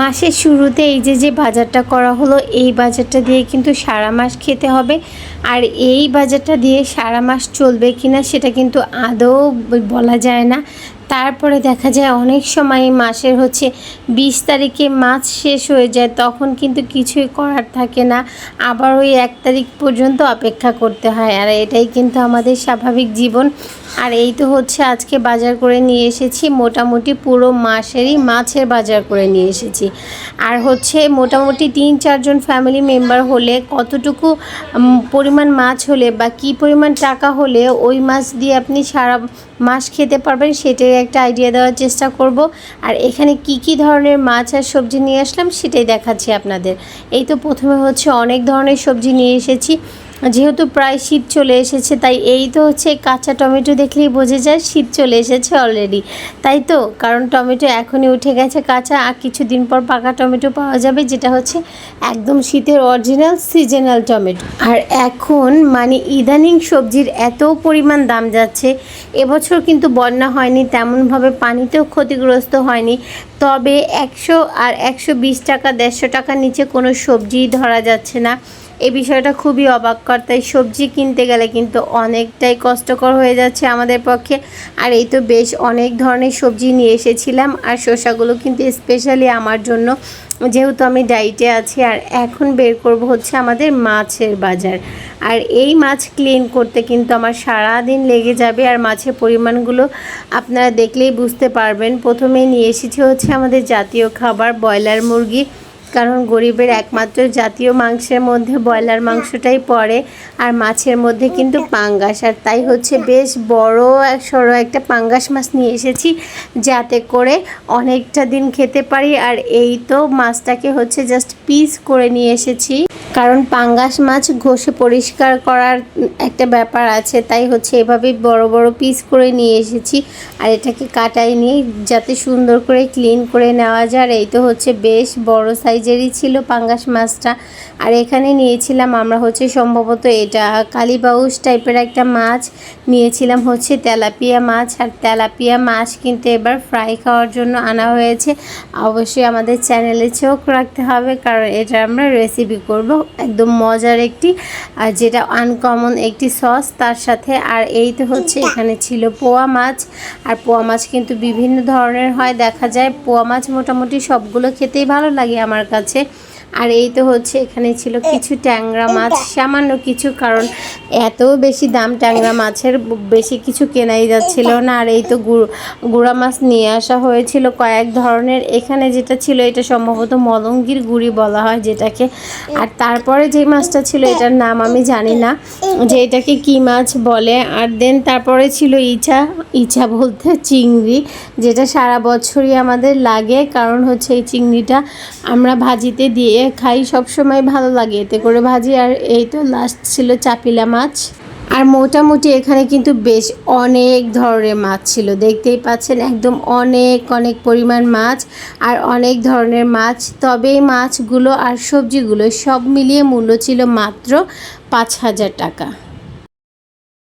মাসের শুরুতে এই যে যে বাজারটা করা হলো, এই বাজারটা দিয়ে কিন্তু সারা মাস খেতে হবে। আর এই বাজারটা দিয়ে সারা মাস চলবে কিনা, সেটা কিন্তু আদৌ বলা যায় না। তারপরে দেখা যায় অনেক সময় মাসের হচ্ছে বিশ তারিখে মাছ শেষ হয়ে যায়, তখন কিন্তু কিছুই করার থাকে না। আবার ওই এক তারিখ পর্যন্ত অপেক্ষা করতে হয়, আর এটাই কিন্তু আমাদের স্বাভাবিক জীবন। আর এই তো হচ্ছে আজকে বাজার করে নিয়ে এসেছি, মোটামুটি পুরো মাসেরই মাছের বাজার করে নিয়ে এসেছি। আর হচ্ছে মোটামুটি তিন চারজন ফ্যামিলি মেম্বার হলে কতটুকু পরিমাণ মাছ হলে বা কি পরিমাণ টাকা হলে ওই মাছ দিয়ে আপনি সারা মাস খেতে পারবেন, সেটাই একটা আইডিয়া দেওয়ার চেষ্টা করব। আর এখানে কি কি ধরনের মাছ আর সবজি নিয়ে আসলাম, সেটাই দেখাচ্ছি আপনাদের। এই তো প্রথমে হচ্ছে অনেক ধরনের সবজি নিয়ে এসেছি। যেহেতু প্রায় শীত চলে এসেছে, তাই এই তো হচ্ছে কাঁচা টমেটো দেখলেই বোঝা যায় শীত চলে এসেছে অলরেডি তাই তো? কারণ টমেটো এখনই উঠে গেছে কাঁচা, আর কিছুদিন পর পাকা টমেটো পাওয়া যাবে, যেটা হচ্ছে একদম শীতের অরিজিনাল সিজনাল টমেটো। আর এখন মানে ইদানিং সবজির এত পরিমাণ দাম যাচ্ছে, এবছর কিন্তু বন্যা হয়নি, তেমনভাবে পানিতেও ক্ষতিগ্রস্ত হয়নি, তবে একশো আর একশো বিশ টাকা, দেড়শো টাকার নিচে কোনো সবজিই ধরা যাচ্ছে না। এই বিষয়টা খুবই অবাককর তাই সবজি কিনতে গেলে কিন্তু অনেকটাই কষ্টকর হয়ে যাচ্ছে আমাদের পক্ষে। আর এই তো বেশ অনেক ধরনের সবজি নিয়ে এসেছিলাম, আর শসাগুলো কিন্তু স্পেশালি আমার জন্য। যেহেতু আমি ডাইটে আছি, আর এখন বের করব হচ্ছে আমাদের মাছের বাজার। আর এই মাছ ক্লিন করতে কিন্তু আমার সারা দিন লেগে যাবে, আর মাছের পরিমাণগুলো আপনারা দেখলেই বুঝতে পারবেন। প্রথমেই নিয়ে এসেছি হচ্ছে আমাদের জাতীয় খাবার, ব্রয়লার মুরগি। কারণ গরিবের একমাত্র জাতীয় মাংসের মধ্যে ব্রয়লার মাংসটাই পড়ে আর মাছের মধ্যে কিন্তু পাঙ্গাস। আর তাই হচ্ছে বেশ বড় এক সরো একটা পাঙ্গাস মাছ নিয়ে এসেছি যাতে করে অনেকটা দিন খেতে পারি। আর এই তো মাছটাকে হচ্ছে জাস্ট পিস করে নিয়ে এসেছি। কারণ পাঙ্গাস মাছ ঘষে পরিষ্কার করার একটা ব্যাপার আছে, তাই হচ্ছে এভাবে বড় বড় পিস করে নিয়ে এসেছি। আর এটাকে কাটাই নিয়ে যাতে সুন্দর করে ক্লিন করে নেওয়া যায়। এই তো হচ্ছে বেশ বড় সাইজেরই ছিল পাঙ্গাস মাছটা। আর এখানে নিয়েছিলাম আমরা হচ্ছে সম্ভবত এটা কালীবাউস টাইপের একটা মাছ। নিয়েছিলাম হচ্ছে তেলাপিয়া মাছ। আর তেলাপিয়া মাছ কিন্তু এবার ফ্রাই খাওয়ার জন্য আনা হয়েছে। অবশ্যই আমাদের চ্যানেলে চোখ রাখতে হবে, কারণ এটা আমরা রেসিপি করব। একদম মজার একটি আর যেটা আনকমন একটি সস তার সাথে আর এই তো হচ্ছে এখানে ছিল পোয়া মাছ আর পোয়া মাছ কিন্তু বিভিন্ন ধরনের হয় দেখা যায়। পোয়া মাছ মোটামুটি সবগুলো খেতেই ভালো লাগে আমার কাছে। আর এই তো হচ্ছে এখানে ছিল কিছু ট্যাংরা মাছ সামান্য কিছু কারণ এত বেশি দাম ট্যাংরা মাছের বেশি কিছু কেনাই যাচ্ছিল না। আর এই তো গুড় গুঁড়া মাছ নিয়ে আসা হয়েছিল কয়েক ধরনের। এখানে যেটা ছিল এটা সম্ভবত মলঙ্গির গুড়ি বলা হয় যেটাকে। আর তারপরে যে মাছটা ছিল এটার নাম আমি জানি না যে এটাকে কি মাছ বলে। আর দেন তারপরে ছিল ইচা ইচা বলতে চিংড়ি যেটা সারা বছরই আমাদের লাগে। কারণ হচ্ছে এই চিংড়িটা আমরা ভাজিতে দিয়ে খাই সব সময় ভালো লাগে। এতে করে ভাজি আর এই তো লাস্ট ছিল চাপিলা মাছ। আর মোটামুটি এখানে কিন্তু বেশ অনেক ধরনের মাছ ছিল। দেখতেই পাচ্ছেন একদম অনেক অনেক পরিমাণ মাছ আর অনেক ধরনের মাছ। তবে মাছগুলো আর সবজিগুলো সব মিলিয়ে মূল্য ছিল মাত্র পাঁচ হাজার টাকা।